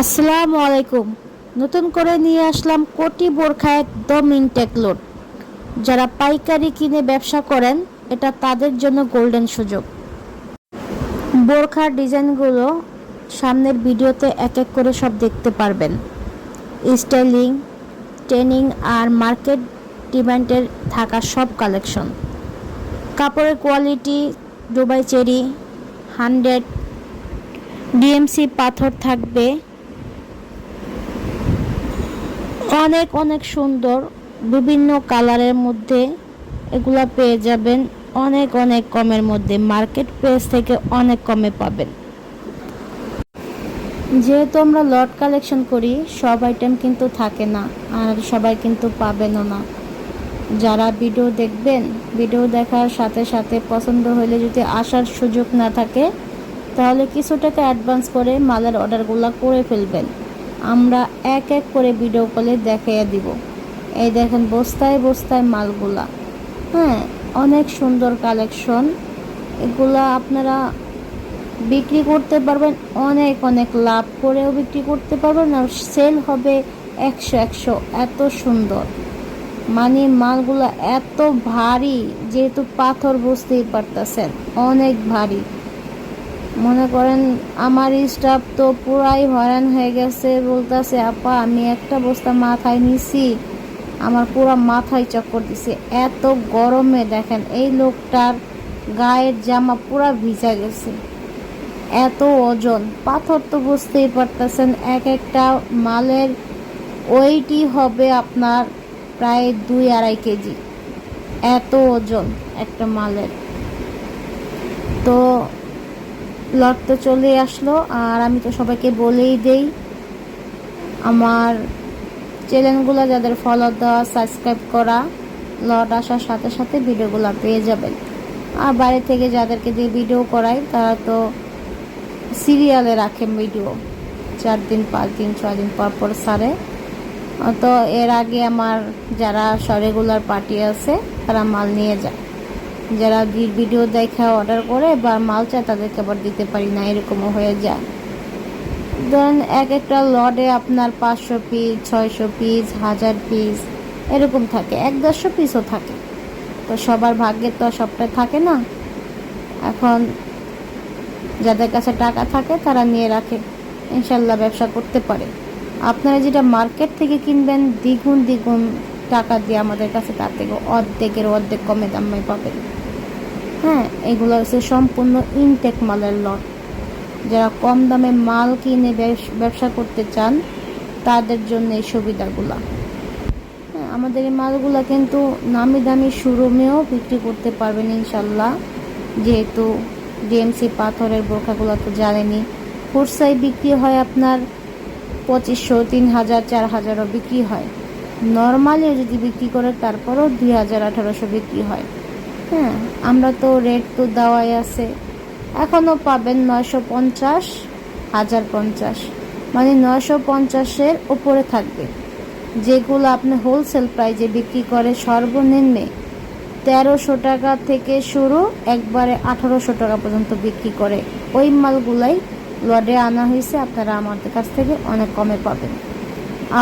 আসসালামু আলাইকুম। নতুন করে নিয়ে আসলাম কোটি বোরখা একদম ইনটেক লোড। যারা পাইকারি কিনে ব্যবসা করেন, এটা তাদের জন্য গোল্ডেন সুযোগ। বোরখার ডিজাইনগুলো সামনের ভিডিওতে এক এক করে সব দেখতে পারবেন। স্টাইলিং, ট্রেনিং আর মার্কেট ডিমান্ডের থাকা সব কালেকশন। কাপড়ের quality Dubai cherry, hundred, DMC পাথর থাকবে অনেক অনেক সুন্দর, বিভিন্ন কালারের মধ্যে এগুলা পেয়ে যাবেন। অনেক অনেক কমের মধ্যে। মার্কেট প্রাইস থেকে অনেক কমে পাবেন। যেহেতু আমরা লট কালেকশন করি, সব আইটেম কিন্তু থাকে না, আর সবাই কিন্তু পাবেনও না। যারা ভিডিও দেখবেন, ভিডিও দেখার সাথে সাথে পছন্দ হলে যদি আসার সুযোগ না থাকে, তাহলে কিছু টাকা অ্যাডভান্স করে মালের অর্ডারগুলো করে ফেলবেন। আমরা এক এক করে ভিডিও কলে দেখাইয়া দিব। এই দেখেন, বস্তায় বস্তায় মালগুলা। হ্যাঁ অনেক সুন্দর কালেকশন এগুলা আপনারা বিক্রি করতে পারবেন, অনেক অনেক লাভ করেও বিক্রি করতে পারবেন আর সেল হবে একশো একশো। এত সুন্দর। মানে মালগুলা এত ভারী, যেহেতু পাথর বুঝতেই পারতেছেন, অনেক ভারী। মনে করেন আমার স্টাফ তো পুরাই হয়রান হয়ে গেছে, বলতেছে, আপা, আমি একটা বস্তা মাথায় নিছি, আমার পুরো মাথায় চক্কর দিছে, এত গরমে দেখেন, এই লোকটার গায়ের জামা পুরা ভিজা গেছে, এত ওজন, পাথর তো বুঝতেই পারতেছেন, এক একটা মালের ওইটি হবে আপনার প্রায় দুই আড়াই কেজি, এত ওজন একটা মালের। তো লট তো চলে আসলো, আর আমি তো সবাইকে বলেই দেই, আমার চ্যানেলগুলো যাদের ফলো দেওয়া সাবস্ক্রাইব করা লট আসার সাথে সাথে ভিডিওগুলো পেয়ে যাবেন। আর বাইরে থেকে যাদেরকে দিয়ে ভিডিও করাই, তারা তো সিরিয়ালে রাখেন ভিডিও, চার দিন, পাঁচ দিন, ছয় দিন পর পর সারে। তো এর আগে আমার যারা রেগুলার পার্টি আছে, তারা মাল নিয়ে যায়। যারা ভিডিও দেখে অর্ডার করে বা মাল চায়, তাদেরকে আবার দিতে পারি না, এরকমও হয়ে যায়। দেন এক একটা লডে আপনার পাঁচশো পিস ছয়শো পিস হাজার পিস এরকম থাকে। এক দেড়শো পিসও থাকে। তো সবার ভাগ্যের তো সবটা থাকে না। এখন যাদের কাছে টাকা থাকে, তারা নিয়ে রাখে। ইনশাল্লাহ ব্যবসা করতে পারে। আপনারা যেটা মার্কেট থেকে কিনবেন, দ্বিগুণ দ্বিগুণ টাকা দিয়ে আমাদের কাছে তার থেকে অর্ধেকের অর্ধেক কমে দামে পাবেন হ্যাঁ এগুলো হচ্ছে সম্পূর্ণ ইনটেক মালের লট যারা কম দামে মাল কিনে ব্যবসা করতে চান, তাদের জন্য এই সুবিধাগুলা। হ্যাঁ আমাদের এই মালগুলো কিন্তু নামি দামি শোরুমেও বিক্রি করতে পারবেন ইনশাল্লাহ। যেহেতু ডিএমসি পাথরের বোরখাগুলো তো জানেনি খুরসাই বিক্রি হয় আপনার পঁচিশশো, তিন হাজার, চার হাজারও বিক্রি হয়। নর্মালি যদি বিক্রি করে, তারপরও দুই হাজার আঠারোশো বিক্রি হয়। হ্যাঁ আমরা তো রেট তো দেওয়াই আছে। এখনও পাবেন নয়শো পঞ্চাশ, হাজার পঞ্চাশ। মানে নয়শো পঞ্চাশের ওপরে থাকবে। যেগুলো আপনি হোলসেল প্রাইজে বিক্রি করে সর্বনিম্নে তেরোশো টাকা থেকে শুরু একবারে আঠারোশো টাকা পর্যন্ত বিক্রি করে, ওই মালগুলাই লডে আনা হয়েছে। আপনারা আমাদের কাছ থেকে অনেক কমে পাবেন।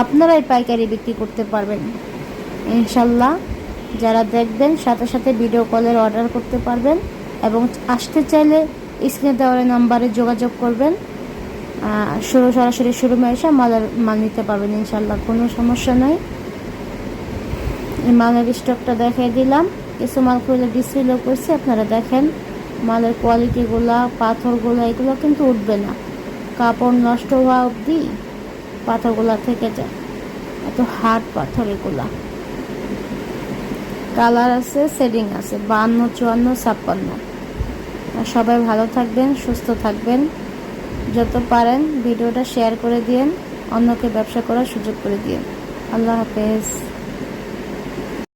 আপনারাই পাইকারি বিক্রি করতে পারবেন। ইনশাল্লাহ যারা দেখবেন, সাথে সাথে ভিডিও কলের অর্ডার করতে পারবেন এবং আসতে চাইলে স্ক্রিনে দেওয়ার নাম্বারে যোগাযোগ করবেন। শুরু সরাসরি শুরু এসে মালের মাল নিতে পারবেন, ইনশাল্লাহ কোনো সমস্যা নাই। মালের স্টকটা দেখিয়ে দিলাম। কিছু মাল খুলে ডিসপ্লে করছি, আপনারা দেখেন মালের কোয়ালিটিগুলা পাথরগুলো, এগুলো কিন্তু উঠবে না। কাপড় নষ্ট হওয়া অবধি পাথরগুলা থেকে যায়। এত হার্ড পাথর এগুলা কালার আছে সেডিং আছে বান্ন চুয়ান্ন, ছাপ্পান্ন। সবাই ভালো থাকবেন, সুস্থ থাকবেন। যত পারেন ভিডিওটা শেয়ার করে দিন অন্যকে ব্যবসা করার সুযোগ করে দিন আল্লাহ হাফেজ।